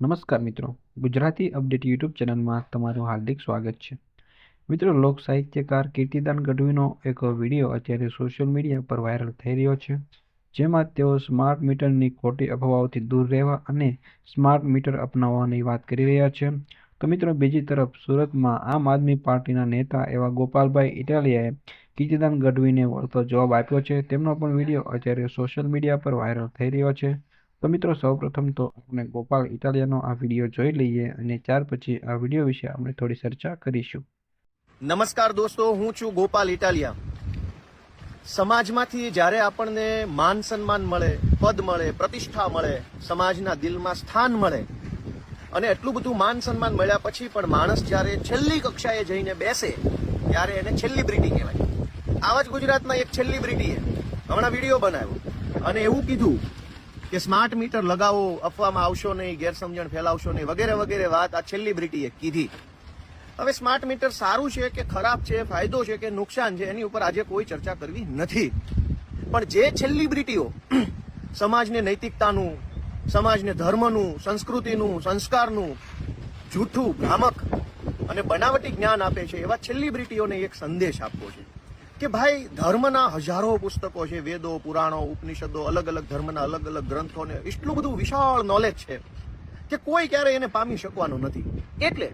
નમસ્કાર મિત્રો. Gujarati update YouTube ચેનલમાં તમારું હાર્દિક સ્વાગત છે. મિત્રો, લોક સાહિત્યકાર કીર્તિદાન ગઢવીનો એક વીડિયો અત્યારે સોશિયલ મીડિયા પર વાયરલ થઈ રહ્યો છે, જેમાં તેઓ સ્માર્ટ મીટરની ખોટી અફવાઓથી દૂર રહેવા અને સ્માર્ટ મીટર અપનાવવાની વાત કરી રહ્યા છે. તો મિત્રો, બીજી તરફ સુરતમાં આમ આદમી પાર્ટીના નેતા એવા ગોપાલભાઈ ઇટાલિયાએ કીર્તિદાન ગઢવીને વળતો જવાબ આપ્યો છે. તેમનો પણ વીડિયો અત્યારે સોશિયલ મીડિયા પર વાયરલ થઈ રહ્યો છે. તો મિત્રો, સૌપ્રથમ તો આપણે ગોપાલ ઇટાલિયાનો આ વીડિયો જોઈ લઈએ અને ત્યાર પછી આ વીડિયો વિશે આપણે થોડી ચર્ચા કરીશું. નમસ્કાર દોસ્તો, હું છું ગોપાલ ઇટાલિયા. સમાજમાંથી જ્યારે આપણને માન સન્માન મળે, પદ મળે, પ્રતિષ્ઠા મળે, સમાજના દિલમાં સ્થાન મળે, અને એટલું બધું માન સન્માન મળ્યા પછી પણ માણસ જ્યારે છેલ્લી કક્ષાએ જઈને બેસે, ત્યારે એને છેલ્લિબ્રિટી કહેવાય. આવા જ ગુજરાતમાં એક છેલ્લી બ્રિટીએ હમણાં વીડિયો બનાવ્યો. અને એવું કીધું કે સ્માર્ટ મીટર લગાવો, અફવામાં આવશો નહીં, ગેરસમજણ ફેલાવશો નહીં, વગેરે વગેરે વાત આ છેલ્લિબ્રિટીએ કીધી. હવે સ્માર્ટ મીટર સારું છે કે ખરાબ છે, ફાયદો છે કે નુકસાન છે, એની ઉપર આજે કોઈ ચર્ચા કરવી નથી. પણ જે સેલિબ્રિટીઓ સમાજને નૈતિકતાનું, સમાજને ધર્મનું, સંસ્કૃતિનું, સંસ્કારનું, જૂઠું, ભ્રામક અને બનાવટી જ્ઞાન આપે છે, એવા સેલિબ્રિટીઓને એક સંદેશ આપવો છે. કે ભાઈ ધર્મના હજારો પુસ્તકો છે, વેદો, પુરાણો, ઉપનિષદો અલગ અલગ ધર્મના અલગ અલગ ગ્રંથોને, એટલું બધું વિશાળ નોલેજ છે કે કોઈ ક્યારે એને પામી શકવાનું નથી. એટલે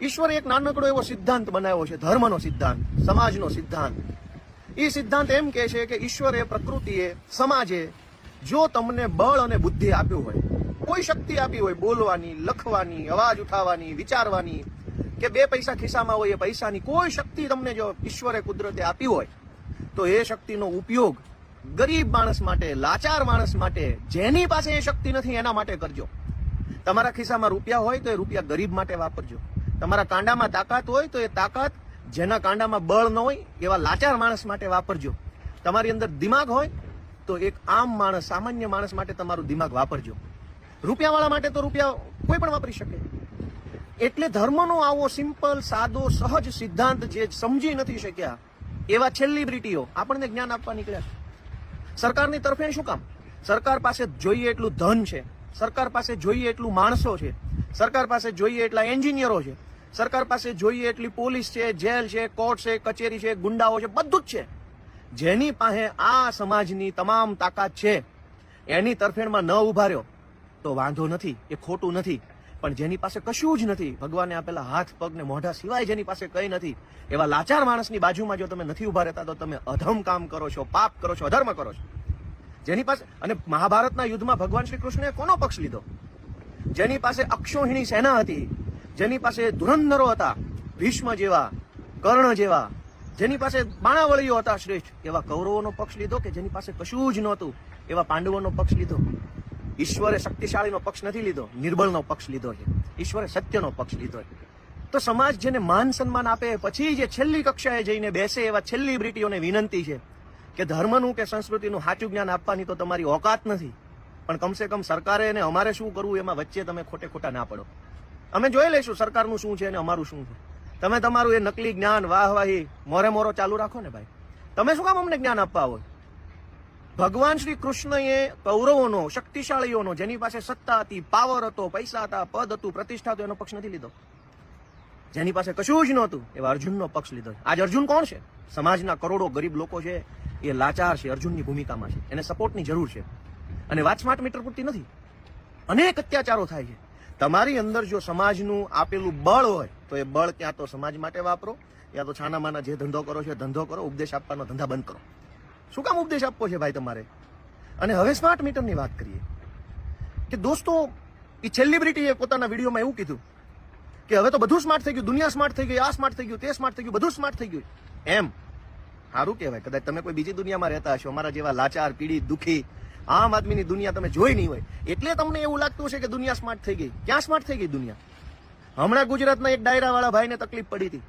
ઈશ્વરે એક નાનકડો એવો સિદ્ધાંત બનાવ્યો છે, ધર્મનો સિદ્ધાંત, સમાજનો સિદ્ધાંત. એ સિદ્ધાંત એમ કહે છે કે ઈશ્વરે પ્રકૃતિએ, સમાજે જો તમને બળ અને બુદ્ધિ આપ્યું હોય, કોઈ શક્તિ આપી હોય, બોલવાની, લખવાની, અવાજ ઉઠાવવાની, વિચારવાની કે બે પૈસા ખિસ્સામાં હોય એ પૈસાની કોઈ શક્તિ તમને જો ઈશ્વરે કુદરતે આપી હોય, તો એ શક્તિનો ઉપયોગ ગરીબ માણસ માટે, લાચાર માણસ માટે, જેની પાસે એ શક્તિ નથી, એના માટે કરજો. તમારા ખિસ્સામાં રૂપિયા હોય તો એ રૂપિયા ગરીબ માટે વાપરજો. તમારા કાંડામાં તાકાત હોય તો એ તાકાત જેના કાંડામાં બળ ન હોય, એવા લાચાર માણસ માટે વાપરજો. તમારી અંદર દિમાગ હોય તો એક આમ માણસ, સામાન્ય માણસ માટે તમારું દિમાગ વાપરજો. રૂપિયાવાળા માટે તો રૂપિયા કોઈ પણ વાપરી શકે. એટલે ધર્મનો આવો સિમ્પલ, સાદો, સહજ સિદ્ધાંત જે સમજી નથી શક્યા, એવા સેલિબ્રિટીઓ આપણને જ્ઞાન આપવા નીકળ્યા છે. સરકારની તરફે શું કામ? સરકાર પાસે જોઈએ એટલું ધન છે, સરકાર પાસે જોઈએ એટલું માણસો છે, સરકાર પાસે જોઈએ એટલા એન્જિનિયરો છે, સરકાર પાસે જોઈએ એટલી પોલીસ છે, જેલ છે, કોર્ટ છે, કચેરી છે, ગુંડાઓ છે, બધું જ છે. જેની પાસે આ સમાજની તમામ તાકાત છે, એની તરફેણમાં ન ઊભા રહ્યો, તો વાંધો નથી, એ ખોટું નથી. પણ જેની પાસે કશું જ નથી, ભગવાને આપેલા હાથ પગ ને મોઢા સિવાય જેની પાસે કંઈ નથી. એવા લાચાર માણસની બાજુમાં જો તમે નથી ઊભા રહેતા, તો તમે અધમ કામ કરો છો, પાપ કરો છો, અધર્મ કરો છો. જેની પાસે અને મહાભારતના યુદ્ધમાં ભગવાન શ્રી કૃષ્ણએ કોનો પક્ષ લીધો? જેની પાસે અક્ષોહિણી સેના હતી, જેની પાસે ધુરંધરો હતા, ભીષ્મ જેવા, કર્ણ જેવા, જેની પાસે બાણાવળીઓ હતા શ્રેષ્ઠ, એવા કૌરવોનો પક્ષ લીધો કે જેની પાસે કશું જ નહોતું? એવા પાંડવોનો પક્ષ લીધો? ઈશ્વરે શક્તિશાળીનો પક્ષ નથી લીધો, નિર્બળનો પક્ષ લીધો છે. ઈશ્વરે સત્યનો પક્ષ લીધો છે. તો સમાજ જેને માન સન્માન આપે પછી જે છેલ્લી કક્ષાએ જઈને બેસે એવા છેલ્લી બ્રિટીઓને વિનંતી છે કે ધર્મનું કે સંસ્કૃતિનું સાચું જ્ઞાન આપવાની તો તમારી ઓકાત નથી. પણ કમસે કમ સરકારે અને અમારે શું કરવું એમાં વચ્ચે તમે ખોટે ખોટા ના પડો. અમે જોઈ લઈશું સરકારનું શું છે અને અમારું શું છે. તમે તમારું એ નકલી જ્ઞાન વાહવાહી મોરે મોરો ચાલુ રાખો ને ભાઈ. તમે શું કામ અમને જ્ઞાન આપવા હોય ભગવાન શ્રી કૃષ્ણએ કૌરવોનો, શક્તિશાળીઓનો, જેની પાસે સત્તા હતી પાવર હતો, પૈસા હતા, પદ હતું, પ્રતિષ્ઠા હતો, એનો પક્ષ નથી લીધો. જેની પાસે કશું જ નહોતું, એવા અર્જુનનો પક્ષ લીધો આજ અર્જુન કોણ છે? સમાજના કરોડો ગરીબ લોકો છે, એ લાચાર છે, અર્જુનની ભૂમિકામાં છે. એને સપોર્ટની જરૂર છે. અને વાત સ્માર્ટ મીટર પૂરતી નથી. અનેક અત્યાચારો થાય છે. તમારી અંદર જો સમાજનું આપેલું બળ હોય, તો એ બળ ક્યાં તો સમાજ માટે વાપરો યા તો છાનામાના જે ધંધો કરો છો ધંધો કરો, ઉપદેશ આપવાનો ધંધા બંધ કરો. શું કામ ઉપદેશ આપવો છે ભાઈ તમારે? અને હવે સ્માર્ટ મીટરની વાત કરીએ. કે દોસ્તો એ સેલિબ્રિટીએ પોતાના વિડીયોમાં એવું કીધું કે હવે તો બધું સ્માર્ટ થઈ ગયું, દુનિયા સ્માર્ટ થઈ ગઈ, આ સ્માર્ટ થઈ ગયું, તે સ્માર્ટ થઈ ગયું, બધું સ્માર્ટ થઈ ગયું. એમ. સારું કહેવાય. કદાચ તમે કોઈ બીજી દુનિયામાં રહેતા હશો, અમારા જેવા લાચાર, પીડિત, દુઃખી, આમ આદમીની દુનિયા તમે જોઈ નહીં હોય. એટલે તમને એવું લાગતું હશે કે દુનિયા સ્માર્ટ થઈ ગઈ. ક્યાં સ્માર્ટ થઈ ગઈ દુનિયા? હમણાં ગુજરાતના એક ડાયરાવાળા ભાઈને તકલીફ પડી હતી.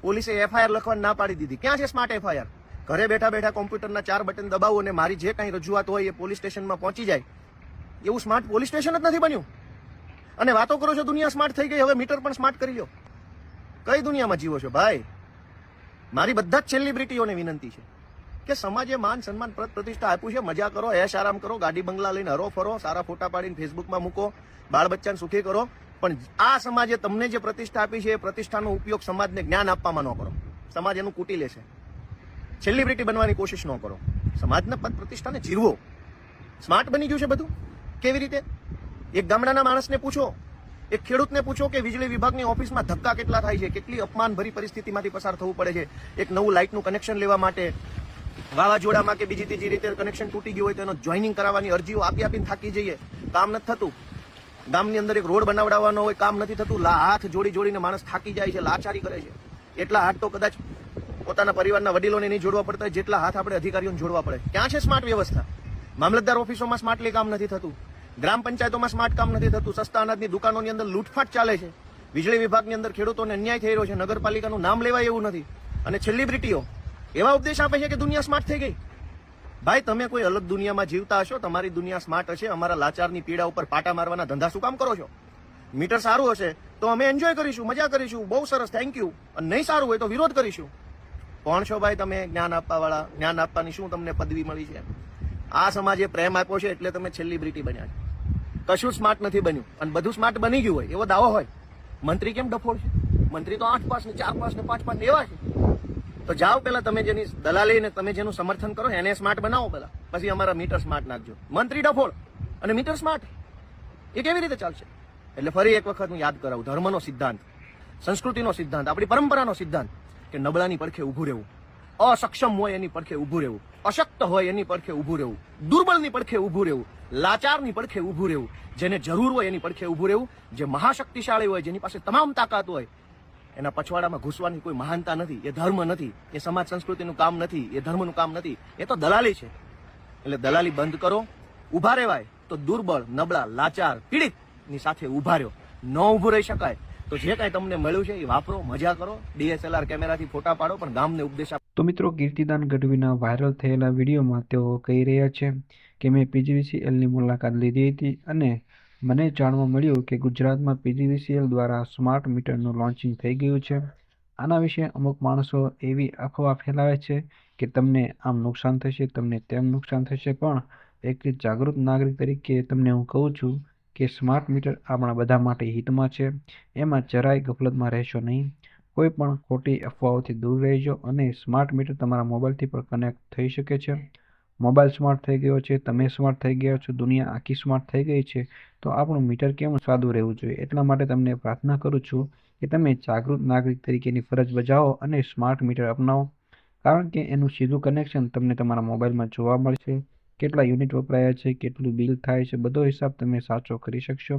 પોલીસે એફઆઈઆર લખવાની ના પાડી દીધી. ક્યાં છે સ્માર્ટ એફઆઈઆર ઘરે બેઠા બેઠા કોમ્પ્યુટરના ચાર બટન દબાવો અને મારી જે કાંઈ રજૂઆત હોય એ પોલીસ સ્ટેશનમાં પહોંચી જાય. એવું સ્માર્ટ પોલીસ સ્ટેશન જ નથી બન્યું? અને વાતો કરો છો, દુનિયા સ્માર્ટ થઈ ગઈ, હવે મીટર પણ સ્માર્ટ કરી લો. કઈ દુનિયામાં જીવો છો? ભાઈ, મારી બધા જ સેલિબ્રિટીઓને વિનંતી છે કે સમાજે માન સન્માન પ્રત પ્રતિષ્ઠા આપ્યું છે, મજા કરો એશ આરામ કરો, ગાડી બંગલા લઈને હરો ફરો, સારા ફોટા પાડીને ફેસબુકમાં મૂકો, બાળ બચ્ચાને સુખી કરો. પણ આ સમાજે તમને જે પ્રતિષ્ઠા આપી છે, એ પ્રતિષ્ઠાનો ઉપયોગ સમાજને જ્ઞાન આપવામાં ન કરો. સમાજ એનું કૂટી લેશે. સેલિબ્રિટી બનવાની કોશિશ ન કરો. સમાજના પદ પ્રતિષ્ઠાને જીરવો. સ્માર્ટ બની ગયું છે બધું. કેવી રીતે? એક ગામડાના માણસને પૂછો. એક ખેડૂતને પૂછો કે વીજળી વિભાગની ઓફિસમાં ધક્કા કેટલા થાય છે? કેટલી અપમાનભરી પરિસ્થિતિમાંથી પસાર થવું પડે છે? એક નવું લાઇટનું કનેક્શન લેવા માટે વાવાઝોડામાં કે બીજી ત્રીજી રીતે કનેક્શન તૂટી ગયું હોય તો એનો જોઈનિંગ કરાવવાની અરજીઓ આપી આપીને થાકી જઈએ. કામ નથી થતું. ગામની અંદર એક રોડ બનાવડાવવાનો હોય, કામ નથી થતું. હાથ જોડી જોડીને માણસ થાકી જાય છે, લાચારી કરે છે. એટલા હાથ તો કદાચ પોતાના પરિવારના વડીલોને નહીં જોડવા પડતા જેટલા હાથ આપણે અધિકારીઓને જોડવા પડે. ક્યાં છે સ્માર્ટ વ્યવસ્થા? મામલતદાર ઓફિસોમાં સ્માર્ટલી કામ નથી થતું. ગ્રામ પંચાયતોમાં સ્માર્ટ કામ નથી થતું. સસ્તા અનાજની દુકાનોની અંદર લૂંટફાટ ચાલે છે. વીજળી વિભાગની અંદર ખેડૂતોને અન્યાય થઈ રહ્યો છે. નગરપાલિકાનું નામ લેવાય એવું નથી. અને સેલિબ્રિટીઓ એવા ઉપદેશ આપે છે કે દુનિયા સ્માર્ટ થઈ ગઈ. ભાઈ, તમે કોઈ અલગ દુનિયામાં જીવતા હશો? તમારી દુનિયા સ્માર્ટ હશે. અમારા લાચારની પીડા ઉપર પાટા મારવાના ધંધા શું કામ કરો છો? મીટર સારું હશે તો અમે એન્જોય કરીશું, મજા કરીશું. બહુ સરસ થેન્ક યુ અને નહીં સારું હોય તો વિરોધ કરીશું. કોણ છો ભાઈ તમે જ્ઞાન આપવા વાળા જ્ઞાન આપવાની શું તમને પદવી મળી છે? આ સમાજે પ્રેમ આપ્યો છે એટલે તમે સેલિબ્રિટી બન્યા છે. કશું સ્માર્ટ નથી બન્યું. અને બધું સ્માર્ટ બની ગયું હોય, એવો દાવો હોય. મંત્રી કેમ ડફોડ છે? મંત્રી તો આઠ પાસ ને ચાર પાસ ને પાંચ પાસ એવા છે. તો જાઓ પેલા તમે જેની દલાલી ને તમે જેનું સમર્થન કરો, એને સ્માર્ટ બનાવો પેલા પછી અમારા મીટર સ્માર્ટ નાખજો. મંત્રી ડફોળ અને મીટર સ્માર્ટ એ કેવી રીતે ચાલશે? એટલે ફરી એક વખત હું યાદ કરાવું. ધર્મનો સિદ્ધાંત. સંસ્કૃતિનો સિદ્ધાંત. આપણી પરંપરાનો સિદ્ધાંત. કે નબળાની પડખે ઊભું રહેવું. અસક્ષમ હોય એની પડખે ઊભું રહેવું. અશક્ત હોય એની પડખે ઊભું રહેવું. દુર્બળની પડખે ઊભું રહેવું. લાચારની પડખે ઊભું રહેવું. જેને જરૂર હોય એની પડખે ઊભું રહેવું. જે મહાશક્તિશાળી હોય, જેની પાસે તમામ તાકાત હોય, એના પછવાડામાં ઘૂસવાની કોઈ મહાનતા નથી. એ ધર્મ નથી. એ સમાજ સંસ્કૃતિનું કામ નથી. એ ધર્મનું કામ નથી. એ તો દલાલી છે. એટલે દલાલી બંધ કરો. ઊભા રહેવાય તો દુર્બળ, નબળા, લાચાર પીડિતની સાથે ઊભા રહ્યો. ન ઊભું રહી શકાય. તો જે કાંઈ તમને મળ્યું છે એ વાપરો, મજા કરો, ડીએસએલઆર કેમેરાથી ફોટા પાડો, પણ ગામને ઉપદેશ આપો. તો મિત્રો, કીર્તિદાન ગઢવીના વાયરલ થયેલા વિડીયોમાં તેઓ કહી રહ્યા છે કે મેં પીજીવીસીએલની મુલાકાત લીધી હતી અને મને જાણવા મળ્યું કે ગુજરાતમાં પીજીવીસીએલ દ્વારા સ્માર્ટ મીટરનું લોન્ચિંગ થઈ ગયું છે. આના વિશે અમુક માણસો એવી અફવા ફેલાવે છે કે તમને આમ નુકસાન થશે, તમને તેમ નુકસાન થશે, પણ એક જાગૃત નાગરિક તરીકે તમને હું કહું છું કે સ્માર્ટ મીટર આપણા બધા માટે હિતમાં છે. એમાં જરાય ગફલતમાં રહેશો નહીં. કોઈ પણ ખોટી અફવાઓથી દૂર રહેજો અને સ્માર્ટ મીટર તમારા મોબાઈલથી પણ કનેક્ટ થઈ શકે છે. મોબાઈલ સ્માર્ટ થઈ ગયો છે, તમે સ્માર્ટ થઈ ગયા છો, દુનિયા આખી સ્માર્ટ થઈ ગઈ છે, તો આપણું મીટર કેમ સાદું રહેવું જોઈએ? એટલા માટે તમને પ્રાર્થના કરું છું કે તમે જાગૃત નાગરિક તરીકેની ફરજ બજાવો અને સ્માર્ટ મીટર અપનાવો. કારણ કે એનું સીધું કનેક્શન તમને તમારા મોબાઈલમાં જોવા મળશે. કેટલા યુનિટ વપરાયા છે, કેટલું બિલ થાય છે, બધો હિસાબ તમે સાચો કરી શકશો.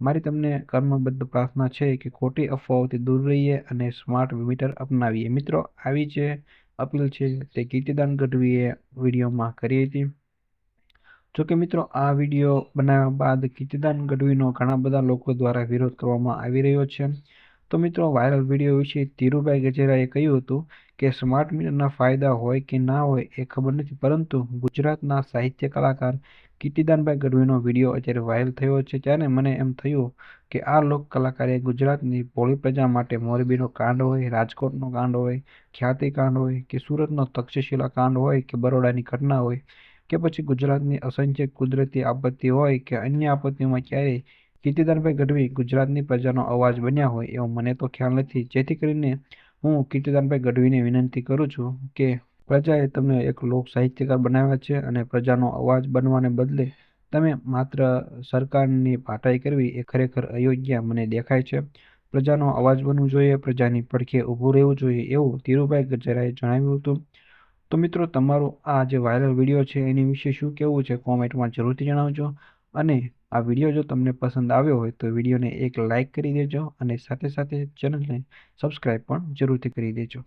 મારી તમને કર્મબદ્ધ પ્રાર્થના છે કે ખોટી અફવાઓથી દૂર રહીએ અને સ્માર્ટ મીટર અપનાવીએ. મિત્રો, આવી જે અપીલ છે તે કીર્તિદાન ગઢવીએ વિડીયોમાં કરી હતી. જોકે મિત્રો, આ વીડિયો બનાવ્યા બાદ કીર્તિદાન ગઢવીનો ઘણા બધા લોકો દ્વારા વિરોધ કરવામાં આવી રહ્યો છે. તો મિત્રો વાયરલ વીડિયો વિશે ધીરુભાઈ ગજેરાએ કહ્યું હતું કે સ્માર્ટ મીટરના ફાયદા હોય કે ના હોય એ ખબર નથી. પરંતુ ગુજરાતના સાહિત્ય કલાકાર કીર્તિદાનભાઈ ગઢવીનો વીડિયો અત્યારે વાયરલ થયો છે ત્યારે મને એમ થયું કે આ લોક કલાકારે ગુજરાતની ભોળી પ્રજા માટે મોરબીનો કાંડ હોય, રાજકોટનો કાંડ હોય, ખ્યાતિ કાંડ હોય કે સુરતનો તક્ષશિલા કાંડ હોય કે બરોડાની ઘટના હોય કે પછી ગુજરાતની અસંખ્ય કુદરતી આપત્તિ હોય કે અન્ય આપત્તિઓમાં ક્યારેય કીર્તિદાનભાઈ ગઢવી ગુજરાતની પ્રજાનો અવાજ બન્યા હોય એવો મને તો ખ્યાલ નથી. જેથી કરીને હું કીર્તિદાનભાઈ ગઢવીને વિનંતી કરું છું કે પ્રજાએ તમને એક લોક સાહિત્યકાર બનાવ્યા છે અને પ્રજાનો અવાજ બનવાને બદલે તમે માત્ર સરકારની પાટાઈ કરવી એ ખરેખર અયોગ્ય મને દેખાય છે. પ્રજાનો અવાજ બનવું જોઈએ, પ્રજાની પડખે ઊભું રહેવું જોઈએ એવું ધીરુભાઈ ગજરાએ જણાવ્યું હતું. તો મિત્રો, તમારું આ જે વાયરલ વીડિયો છે એની વિશે શું કહેવું છે કોમેન્ટમાં જરૂરથી જણાવજો. અને આ વીડિયો જો તમને પસંદ આવ્યો હોય તો વિડીયોને એક લાઇક કરી દેજો અને સાથે સાથે ચેનલને સબસ્ક્રાઈબ પણ જરૂરથી કરી દેજો.